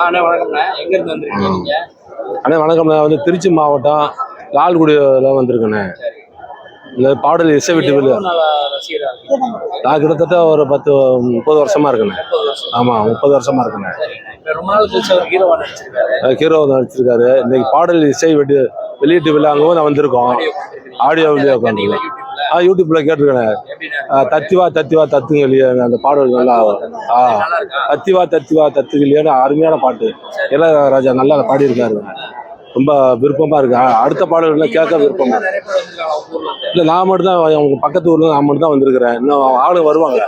அண்ணா வணக்கம்ண்ணா. எங்க இருந்து வந்திருக்கீங்க நீங்க? அண்ணே வணக்கம் நான் வந்து திருச்சி மாவட்டம் லால்குடியில் வந்திருக்கேண்ணே. இந்த பாடல் இசை விட்டு இருக்கீங்க? நான் கிட்டத்தட்ட ஒரு பத்து முப்பது வருஷமா இருக்கேண்ணே. ஆமாம் முப்பது வருஷமா இருக்கேண்ணே. ஹீரோ நடிச்சிருக்காரு. இன்னைக்கு பாடல் இசை வெட்டி வெளியீட்டு விழாங்கவும் நான் வந்திருக்கோம். ஆடியோ வீடியோ உட்காந்து ஆ யூடியூப்ல ஆ, தத்திவா தத்திவா தத்துங்கலையே அந்த பாடல் நல்லா ஆ தத்திவா தத்திவா தத்துங்கலையே அருமையான பாட்டு. இளையராஜா நல்லா பாடியிருக்காரு. ரொம்ப விருப்பமா இருக்கு. அடுத்த பாடல்களை கேட்க விருப்பமா இல்ல நான் மட்டும் தான் அவங்க பக்கத்து ஊர்ல நான் மட்டும் தான் வந்திருக்கிறேன். இன்னும் ஆளு வருவாங்க.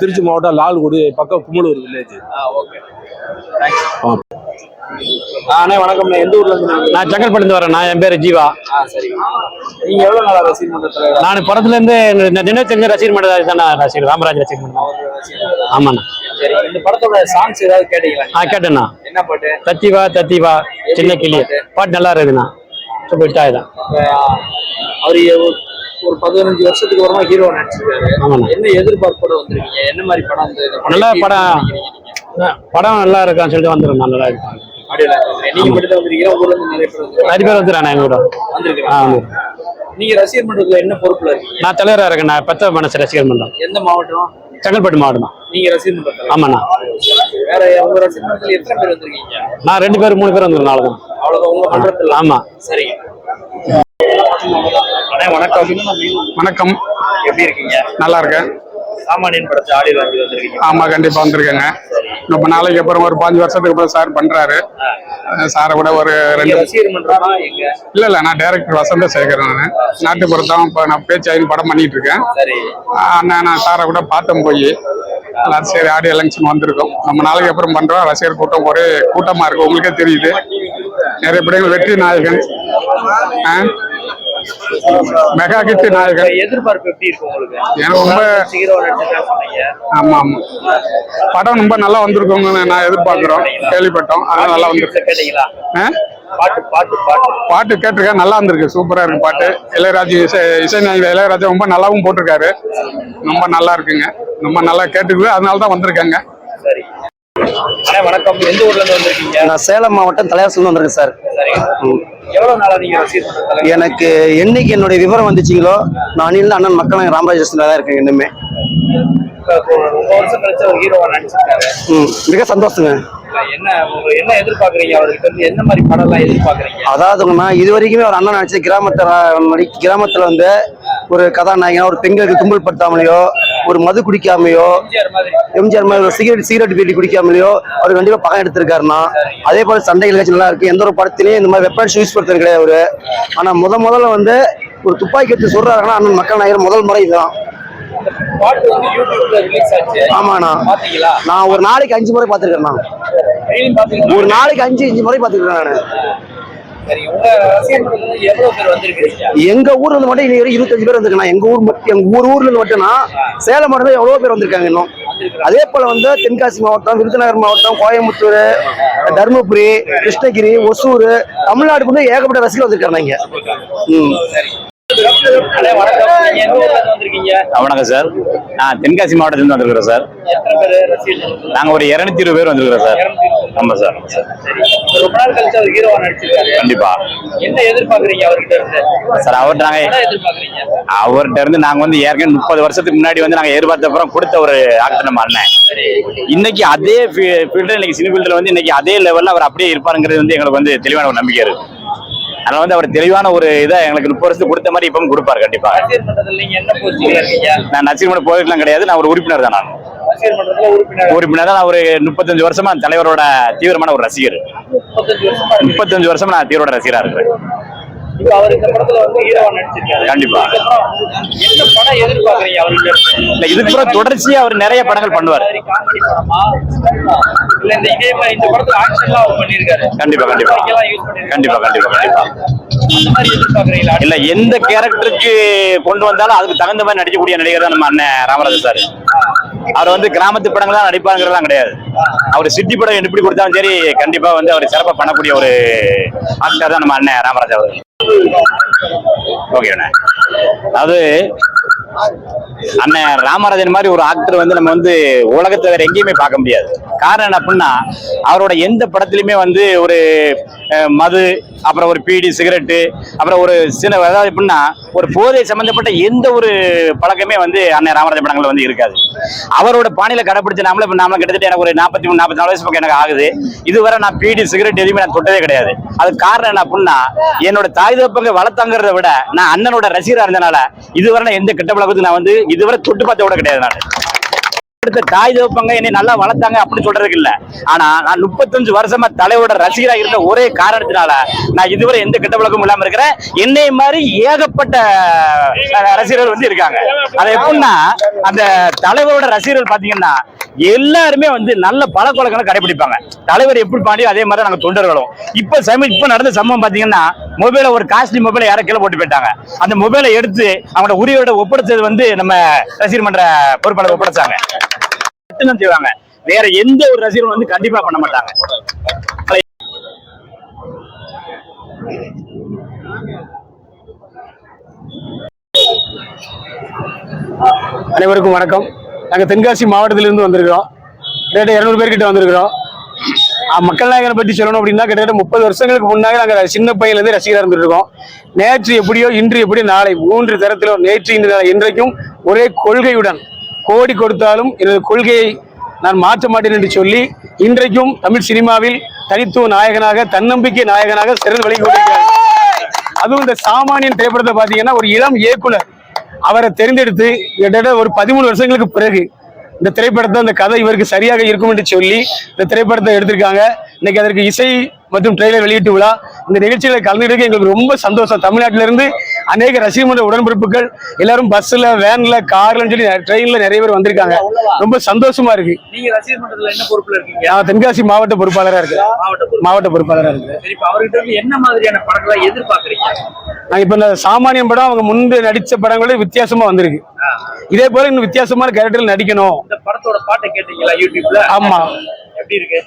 திருச்சி மாவட்டம். லால்குடி பக்கம் கும்பலூர் வில்லேஜ் ஆ. அண்ணா வணக்கம்ண்ணா. எந்த ஊர்ல இருந்து? நான் செங்கல்பட்டு வரேன் நான் என் பேர் ஜீவா. சரி நீங்க எவ்வளவு நாளா ரசிகர் மன்றத்துல நான் படத்துல இருந்து இந்த நினைச்சங்க ரசிகர் மன்றம் தான் நான் ரசிகர் ராமராஜ் ரசிகர் மன்றம் ஆமாண்ணா. சரி இந்த படத்தோட சாங்ஸ் ஏதாவது கேட்டீங்களா? ஆ கேட்டேண்ணா. என்ன பாட்டு? தத்திவா தத்திவா சின்ன கிளி. பாட்டு? நல்லா இருக்குண்ணா சூப்பர் ஹிட் ஆகுதான் அவர் ஒரு பதினஞ்சு வருஷத்துக்கு வரமா ஹீரோ நடிச்சிருக்காரு. என்ன எதிர்பார்ப்போட வந்திருக்கீங்க? என்ன மாதிரி படம் நல்ல படம். படம் நல்லா இருக்கான்னு சொல்லிட்டு வந்துடும் நல்லா இருக்கும் ஆடியோல இருக்கு. நீங்க மட்டும் தான் வந்திருக்கீங்க ஊர்ல இருந்து நிறைய பேர் வந்து நிறைய பேர் வந்துடுறாண்ணா எங்க கூட ஆ. நீங்க ரசிகர் மன்றத்துல என்ன பொறுப்புல இருக்கீங்க? நான் தலைவராக இருக்கேன். நான் பத்த மனசு ரசிகர் மன்றம். எந்த மாவட்டம்? செங்கல்பட்டு மாவட்டம் நீங்க ரசிகர் மன்றத்துல ஆமாண்ணா. வேற உங்க ரசிகர் மன்றத்துல எத்தனை பேர் வந்திருக்கீங்க? நான் ரெண்டு பேர் மூணு பேர் அவ்வளோதான் அவ்வளவுதான். உங்க மன்றத்துல. ஆமா. வணக்கம். வணக்கம். எப்படி இருக்கீங்க? நல்லா இருக்கேன். சாமானியன் படத்தை ஆடியோ வாங்கி வந்திருக்கீங்க. ஆமா கண்டிப்பா வந்திருக்கேங்க. ரொம்ப நாளைக்கு அப்புறம் ஒரு பாஞ்சு வருஷத்துக்கு அப்புறம் சார் பண்றாரு. சாரை கூட ஒரு ரெண்டு ரசிகர் இல்ல இல்ல நான் டைரக்டர் வசந்த சேகர் நான். நாட்டுப்புறத்தான் இப்போ நான் பேச்சாயின் படம் பண்ணிட்டு இருக்கேன். அண்ணா நான் சாரை கூட பார்த்தேன் போய். சரி ஆடியோ எலெக்ஷன் வந்திருக்கோம். நம்ம நாளைக்கு அப்புறம் பண்றோம். ரசிகர் கூட்டம் ஒரே கூட்டமா இருக்கு. உங்களுக்கே தெரியுது. நிறைய படங்கள் வெற்றி நாயகன். மெகா கிட்டு நாயகன். எதிர்பார்ப்பு எப்படி இருக்கு உங்களுக்கு? எனக்கு ரொம்ப ஆமா ஆமா. படம் ரொம்ப நல்லா வந்திருக்கும்னு நான் எதிர்பார்க்கிறோம். கேள்விப்பட்டோம். அதனால நல்லா வந்திருக்கு. கேட்டீங்களா? பாட்டு பாட்டு பாட்டு. பாட்டு கேட்டிருக்கேன். நல்லா இருந்திருக்கு சூப்பரா இருக்கு பாட்டு. இளையராஜா இசை இசை நாயகர் இளையராஜா ரொம்ப நல்லாவும் போட்டிருக்காரு. ரொம்ப நல்லா இருக்குங்க. ரொம்ப நல்லா கேட்டுருக்கு அதனால தான் வந்திருக்காங்க. சரி. அண்ணா வணக்கம். எந்த ஊர்ல இருந்து வந்திருக்கீங்க? நான் சேலம் மாவட்டம் தலையாசல் வந்திருக்கேன் சார். எவ்வளவு நாளா நீங்க மன்றத்துல எனக்கு என்னைக்கு என்னுடைய விவரம் வந்துச்சுங்களோ நான் அணிலிருந்து அண்ணன் மக்கள் ராமராஜேஸ்வரன் தான் இருக்கேன் இன்னுமே. மிக சந்தோஷங்க. அதாவதுங்கண்ணா இது வரைக்குமே ஒரு அண்ணன் நடிச்ச கிராமத்துல கிராமத்துல வந்து ஒரு கதாநாயகனா ஒரு பெண்களுக்கு தும்பல் படுத்தாமலையோ ஒரு மது குடிக்காமையோ எம்ஜிஆர் மாதிரி. ஒரு சிகரெட் சிகரெட் பீடி குடிக்காமலையோ அவர் கண்டிப்பா படம் எடுத்திருக்காருன்னா அதே போல சண்டைகள் நிகழ்ச்சி நல்லா இருக்கு. எந்த ஒரு படத்திலையும் இந்த மாதிரி வெப்பன்ஸ் யூஸ் படுத்துறது கிடையாது அவரு. ஆனா முத முதல்ல வந்து ஒரு துப்பாக்கி எடுத்து சொல்றாருன்னா அண்ணன் மக்கள் நாயகர் முதல் முறை இதுதான். ஆமாண்ணா. நான் ஒரு நாளைக்கு அஞ்சு முறை பார்த்துருக்கேன் ஒரு நாளைக்கு அஞ்சு அஞ்சு முறை பார்த்துருக்கேன் நான். வந்திருக்கீங்க எங்க ஊர்ல இருந்து மட்டும் வரைக்கும் இருபத்தஞ்சு பேர் வந்திருக்கேன் எங்க ஊர் மட்டும் எங்க ஊர் ஊர்ல இருந்து மட்டும்னா சேலம் மட்டும் எவ்வளவு பேர் வந்திருக்காங்க இன்னும். அதே போல வந்து தென்காசி மாவட்டம் விருதுநகர் மாவட்டம் கோயம்புத்தூர் தருமபுரி கிருஷ்ணகிரி ஒசூர் தமிழ்நாடு கூட ஏகப்பட்ட ரசிகர் வந்திருக்காங்க இங்க. ம். வணக்கம். நீங்க சார். நான் தென்காசி மாவட்டத்திலிருந்து வந்திருக்கிறேன் சார். நாங்கள் ஒரு இரநூத்தி இருபது பேர் வந்திருக்கிறோம் சார். ஆமாம் சார் ஆமாம் சார். சரி. ரொம்ப நாள் கழிச்சு அவர் ஹீரோவா நடிச்சிருக்காரு. கண்டிப்பா. என்ன எதிர்பார்க்கறீங்க அவர்கிட்ட இருந்து? சார் அவர்கிட்ட எதிர்பார்க்கறீங்க? அவர்கிட்ட இருந்து நாங்கள் வந்து ஏற்கனவே முப்பது வருஷத்துக்கு முன்னாடி வந்து நாங்கள் எதிர்பார்த்த அப்புறம் கொடுத்த ஒரு ஆக்டர் நம்ம அண்ணன். இன்னைக்கு அதே ஃபீல்டு இன்னைக்கு சினி ஃபீல்டில் வந்து இன்னைக்கு அதே லெவலில் அவர் அப்படியே இருப்பாருங்கிறது வந்து எங்களுக்கு வந்து தெளிவான ஒரு நம்பிக்கை இருக்கு. அதனால வந்து அவர் தெளிவான ஒரு இதை எங்களுக்கு முப்பது வருஷத்துக்கு கொடுத்த மாதிரி இப்பவும் கொடுப்பாரு கண்டிப்பா. நான் நச்சீர்மணி போயிருக்கலாம் கிடையாது. நான் ஒரு உறுப்பினர் தான் நான். உறுப்பினர். தான். ஒரு முப்பத்தஞ்சு வருஷமா அந்த தலைவரோட தீவிரமான ஒரு ரசிகர். முப்பத்தஞ்சு வருஷமா இருக்கு. முப்பத்தஞ்சு வருஷமா நான் தீவிரோட ரசிகரா இருக்கிறேன். இப்ப அவர் இந்த படத்துல வந்து ஹீரோவா நடிச்சிருக்காரு. கண்டிப்பா. இதுக்கப்புறம் என்ன படம் எதிர்பார்க்கறீங்க அவர்கிட்ட இருந்து இல்ல இதுக்கு அப்புறம் தொடர்ச்சியா அவர் நிறைய படங்கள் பண்ணுவார். மாதிரி காமெடி படமா? இல்ல இந்த இதே மாதிரி இந்த படத்துல ஆக்ஷன்லாம் அவர் பண்ணிருக்காரு. கண்டிப்பா கண்டிப்பா. இல்ல எந்த கேரக்டருக்கு கொண்டு வந்தாலும் அதுக்கு தகுந்த மாதிரி நடிக்கக்கூடிய நடிகர் தான் நம்ம அண்ணன் ராமராஜன் சார். அவர் வந்து கிராமத்து படங்கள் தான் நடிப்பாங்கிறதுலாம் கிடையாது. அவர் சிட்டி படம் எப்படி கொடுத்தாலும் சரி கண்டிப்பா வந்து அவர் சிறப்பா பண்ணக்கூடிய ஒரு ஆக்டர் தான் நம்ம அண்ணன் ராமராஜ் அவர் ஓகே அண்ணா அதாவது அண்ணன் ராமராஜன் மாதிரி ஒரு ஆக்டர் வந்து நம்ம வந்து உலகத்தை வேற எங்கேயுமே பார்க்க முடியாது. காரணம் என்ன அப்படின்னா அவரோட எந்த படத்துலையுமே வந்து ஒரு மது அப்புறம் ஒரு பீடி சிகரெட்டு அப்புறம் ஒரு சின்ன அதாவது எப்படின்னா ஒரு போதை சம்பந்தப்பட்ட எந்த ஒரு பழக்கமே வந்து அண்ணன் ராமராஜன் படங்கள்ல வந்து இருக்காது. அவரோட பாணியில கடைப்பிடிச்ச நாமளே இப்ப நாமளும் கிட்டத்தட்ட எனக்கு ஒரு நாற்பத்தி மூணு நாற்பத்தி நாலு வயசு பக்கம் எனக்கு ஆகுது. இதுவரை நான் பீடி சிகரெட் எதுவுமே நான் தொட்டதே கிடையாது. அது காரணம் என்ன அப்படின்னா என்னோட தாய் தப்பங்க வளர்த்தாங்கிறத விட நான் அண்ணனோட ரசிகராக இருந்தனால இதுவரை நான் எந்த கெட்ட பழக்கத்துக்கு நான் வந்து இதுவரை தொட்டு பார்த்த கூட கிடையாது நான். அடுத்த தாய் தோப்பங்க என்னை நல்லா வளர்த்தாங்க அப்படின்னு சொல்றதுக்கு இல்ல. ஆனா நான் முப்பத்தஞ்சு வருஷமா தலைவரோட ரசிகரா இருந்த ஒரே காரணத்தினால நான் இதுவரை எந்த கெட்ட பழக்கமும் இல்லாம இருக்கிறேன். என்னை மாதிரி ஏகப்பட்ட ரசிகர்கள் வந்து இருக்காங்க. அது எப்படின்னா அந்த தலைவரோட ரசிகர்கள் பாத்தீங்கன்னா எல்லாருமே வந்து நல்ல பழக்கவழக்கங்களை கடைபிடிப்பாங்க. தலைவர் எப்படி பாண்டியோ அதே மாதிரி நாங்க தொண்டர்களும். இப்ப சம இப்ப நடந்த சம்பவம் பாத்தீங்கன்னா மொபைல ஒரு காஸ்ட்லி மொபைல யாரோ கீழே போட்டு போயிட்டாங்க. அந்த மொபைலை எடுத்து அவங்களோட உரியோட ஒப்படைச்சது வந்து நம்ம ரசிகர் மன்ற பொறுப்பாளர் ஒப்படைச்சாங்க. மட்டும்தான் செய்வாங்க. வேற எந்த ஒரு ரசிகரும் வந்து கண்டிப்பா பண்ண மாட்டாங்க. அனைவருக்கும் வணக்கம். நாங்கள் தென்காசி மாவட்டத்திலிருந்து வந்திருக்கிறோம். கிட்டத்தட்ட இரநூறு பேர்கிட்ட வந்திருக்கிறோம். மக்கள் நாயகனை பற்றி சொல்லணும் அப்படின்னா கிட்டத்தட்ட முப்பது வருஷங்களுக்கு முன்னாடி நாங்கள் சின்ன பையன்லேருந்து ரசிகராக இருந்துருக்கோம் இருக்கோம் நேற்று எப்படியோ இன்று எப்படி நாளை மூன்று தரத்திலோ நேற்று இன்று இன்றைக்கும் ஒரே கொள்கையுடன் கோடி கொடுத்தாலும் எனது கொள்கையை நான் மாற்ற மாட்டேன் என்று சொல்லி இன்றைக்கும் தமிழ் சினிமாவில் தனித்துவ நாயகனாக தன்னம்பிக்கை நாயகனாக சிறந்து விளங்கி கொண்டிருக்கிறார். அதுவும் இந்த சாமானியன் திரைப்படத்தை பார்த்தீங்கன்னா ஒரு இளம் இயக்குனர். அவரை தெரிந்தெடுத்து கிட்டத்தட்ட ஒரு பதிமூணு வருஷங்களுக்கு பிறகு இந்த திரைப்படத்தை அந்த கதை இவருக்கு சரியாக இருக்கும் என்று சொல்லி இந்த திரைப்படத்தை எடுத்திருக்காங்க. இன்னைக்கு அதற்கு இசை மற்றும் ட்ரெய்லர் வெளியீட்டு விழா. இந்த நிகழ்ச்சிகளை கலந்துக்கிட்டு எங்களுக்கு ரொம்ப சந்தோஷம். தமிழ்நாட்டில இருந்து அநேக ரசிகர் மன்ற உடன்பிறப்புகள் எல்லாரும் பஸ்ல வேன்ல கார்லன்னு சொல்லி ட்ரெயின்ல நிறைய பேர் வந்திருக்காங்க. ரொம்ப சந்தோஷமா இருக்கு. நீங்க ரசிகர் மன்றத்துல என்ன பொறுப்புல இருக்கீங்க? நான் தென்காசி மாவட்ட பொறுப்பாளராக இருக்கேன். மாவட்ட பொறுப்பு. மாவட்ட பொறுப்பாளராக இருக்கேன். சரி இப்ப அவர்கிட்ட என்ன மாதிரியான படங்களை எதிர்பார்க்கறீங்க? நான் இப்ப இந்த சாமானியம் படம் அவங்க முன்பு நடிச்ச படங்களே வித்தியாசமா வந்திருக்கு. இதே போல இன்னும் வித்தியாசமான கேரக்டர்ல நடிக்கணும். இந்த படத்தோட பாட்டை கேட்டீங்களா யூடியூப்ல? ஆமா. இருக்கு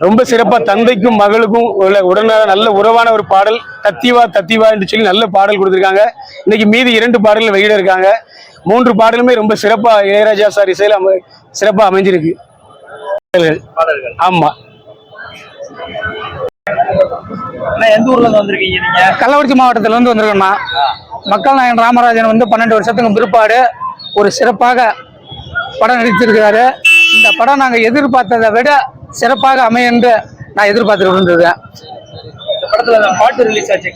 ரொம்ப சிறப்பா தந்தைக்கும் மகளுக்கும் உடனான நல்ல உறவான ஒரு பாடல் தத்திவா தத்திவா என்று சொல்லி நல்ல பாடல் கொடுத்திருக்காங்க. இன்னைக்கு மீதி இரண்டு பாடல்கள் வெளியிட இருக்காங்க. மூன்று பாடலுமே ரொம்ப சிறப்பா இளையராஜா சார் இசையில அம சிறப்பா அமைஞ்சிருக்கு. பாடல்கள். ஆமா. அண்ணா எந்த ஊர்ல இருந்து வந்திருக்கீங்க நீங்க? கள்ளக்குறிச்சி மாவட்டத்துல இருந்து வந்திருக்கோம்னா மக்கள் நாயகன் ராமராஜன் வந்து பன்னெண்டு வருஷத்துக்கு பிற்பாடு ஒரு சிறப்பாக படம் நடித்திருக்கிறாரு இந்த படம் நாங்க எதிர்பார்த்ததை விட சிறப்பாக அமையும் என்று நான் எதிர்பார்த்துட்டு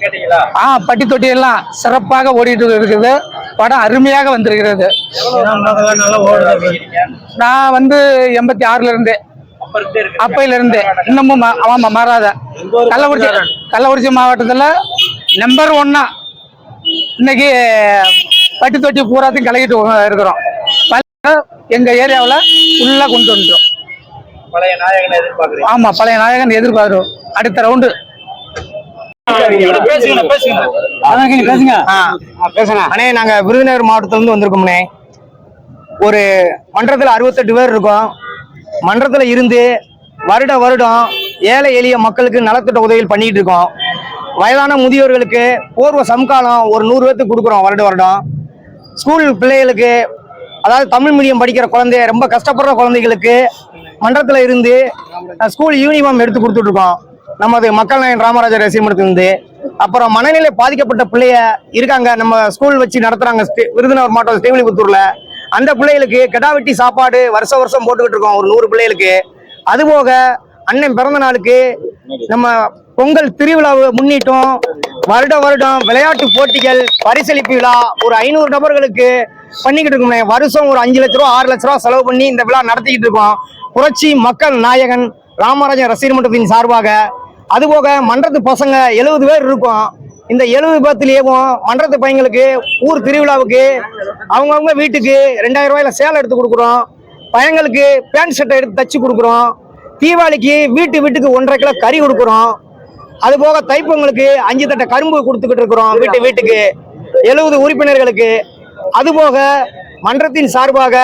கேட்டீங்களா ஆ பட்டி தொட்டி எல்லாம் சிறப்பாக ஓடிட்டு இருக்குது. படம் அருமையாக வந்திருக்கிறது. நான் வந்து எண்பத்தி ஆறுல இருந்தே. அப்பையில இருந்தே இன்னமும் ஆமா மாறாத. கள்ளக்குறிச்சி கள்ளக்குறிச்சி மாவட்டத்துல நம்பர் ஒன்னா இன்னைக்கு பட்டி தொட்டி பூராத்தையும் கலக்கிட்டு இருக்கிறோம். எங்க ஏரியாவுல ஃபுல்லா கொண்டு வந்துட்டோம் பழைய நாயகனை எதிர்பார்க்கறீங்க. ஆமா பழைய நாயகன் எதிர்பார்க்கிறோம் அடுத்த ரவுண்டு பேசுங்க பேசுங்க. பேசுங்க. அண்ணே நாங்க விருதுநகர் மாவட்டத்துல இருந்து வந்திருக்கோம்ண்ணே ஒரு மன்றத்துல அறுபத்தெட்டு பேர் இருக்கோம். மன்றத்துல இருந்து வருட வருடம் ஏழை எளிய மக்களுக்கு நலத்திட்ட உதவிகள் பண்ணிட்டு இருக்கோம். வயதான முதியோர்களுக்கு போர்வ சம்காலம் ஒரு நூறு பேர்த்துக்கு கொடுக்குறோம் வருட வருடம். ஸ்கூல் பிள்ளைகளுக்கு அதாவது தமிழ் மீடியம் படிக்கிற குழந்தைய ரொம்ப கஷ்டப்படுற குழந்தைகளுக்கு மன்றத்தில் இருந்து ஸ்கூல் யூனிஃபார்ம் எடுத்து கொடுத்துட்ருக்கோம். நமது மக்கள் நாயன் ராமராஜர் ரசிகமடத்திலிருந்து அப்புறம் மனநிலை பாதிக்கப்பட்ட பிள்ளைய இருக்காங்க. நம்ம ஸ்கூல் வச்சு நடத்துகிறாங்க விருதுநகர் மாவட்டம் ஸ்ரீவிலிபுத்தூரில் அந்த பிள்ளைகளுக்கு கெடாவெட்டி சாப்பாடு வருஷ வருஷம் போட்டுக்கிட்டு இருக்கோம் ஒரு நூறு பிள்ளைகளுக்கு. அதுபோக அண்ணன் பிறந்த நாளுக்கு நம்ம பொங்கல் திருவிழாவை முன்னிட்டும். வருட வருடம் விளையாட்டு போட்டிகள் பரிசளிப்பு விழா ஒரு ஐநூறு நபர்களுக்கு பண்ணிக்கிட்டு இருக்கோம். வருஷம் ஒரு அஞ்சு லட்ச ரூபா ஆறு லட்ச ரூபா செலவு பண்ணி இந்த விழா நடத்திக்கிட்டு இருக்கோம். புரட்சி மக்கள் நாயகன் ராமராஜன் ரசிகர் மன்றத்தின் சார்பாக அதுபோக மன்றத்து பசங்க எழுபது பேர் இருக்கோம். இந்த எழுபது பேர்த்துலேயும் மன்றத்து பையங்களுக்கு ஊர் திருவிழாவுக்கு அவங்கவுங்க வீட்டுக்கு ரெண்டாயிரம் ரூபாயில சேலை எடுத்து கொடுக்குறோம். பையங்களுக்கு பேண்ட் ஷர்ட்டை எடுத்து தச்சு கொடுக்குறோம். தீபாவளிக்கு வீட்டு வீட்டுக்கு ஒன்றரை கிலோ கறி கொடுக்குறோம். அது போக தைப்பொங்கலுக்கு அஞ்சு தட்டை கரும்பு கொடுத்துக்கிட்டு இருக்கிறோம் வீட்டு வீட்டுக்கு. எழுபது உறுப்பினர்களுக்கு அது போக மன்றத்தின் சார்பாக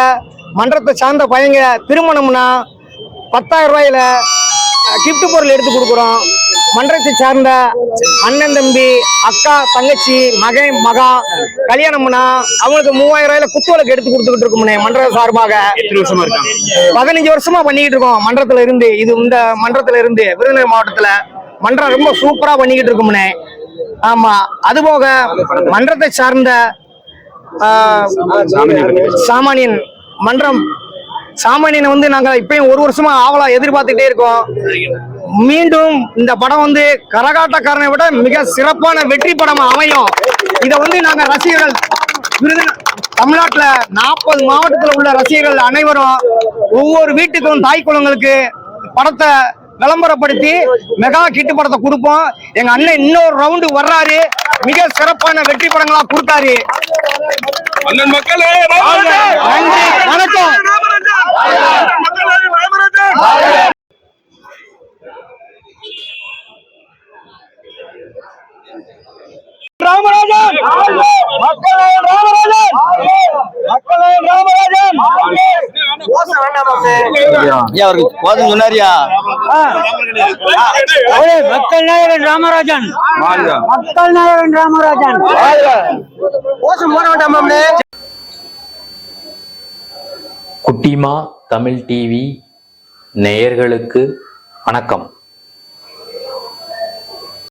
மன்றத்தை சார்ந்த பையங்க திருமணம்னா பத்தாயிரம் ரூபாயில கிஃப்ட் பொருள் எடுத்து கொடுக்குறோம். மன்றத்தை சார்ந்த அண்ணன் தம்பி அக்கா தங்கச்சி மகன் மகா கல்யாணம்னா அவங்களுக்கு மூவாயிரம் ரூபாயில குத்துவிளக்கு எடுத்து கொடுத்துக்கிட்டு இருக்கோம்னே மன்ற சார்பாக. பதினஞ்சு வருஷமா பண்ணிக்கிட்டு இருக்கோம் மன்றத்துல இருந்து. இது இந்த மன்றத்துல இருந்து விருதுநகர் மாவட்டத்துல மன்றம் ரொம்ப சூப்பரா பண்ணிக்கிட்டு இருக்கோம்னே. ஆமா அது போக மன்றத்தை சார்ந்த சாமானியன் மன்றம். சாமானியனை வந்து நாங்க இப்பயும் ஒரு வருஷமா ஆவலா எதிர்பார்த்துட்டே இருக்கோம். மீண்டும் இந்த படம் வந்து கரகாட்டக்காரனை விட மிக சிறப்பான வெற்றி படமா அமையும். இதை வந்து நாங்க ரசிகர்கள் விருது தமிழ்நாட்டுல நாற்பது மாவட்டத்துல உள்ள ரசிகர்கள் அனைவரும் ஒவ்வொரு வீட்டுக்கும் தாய் குளங்களுக்கு படத்தை விளம்பரப்படுத்தி மெகா கிட்டு படத்தை கொடுப்போம். எங்க அண்ணன் இன்னொரு ரவுண்டு வர்றாரு. மிக சிறப்பான வெற்றி படங்களா கொடுத்தாரு. நன்றி வணக்கம். ராமராஜன்! மக்கள் ராமராஜன்! மக்கள் ராமராஜன்! அவருக்கு போதும் சொன்னாரியா? மக்கள் நாயகன் ராமராஜன். மக்கள் நாயகன் ராமராஜன். மோசம் போட வேண்டாம் குட்டிமா தமிழ் டிவி நேயர்களுக்கு வணக்கம்.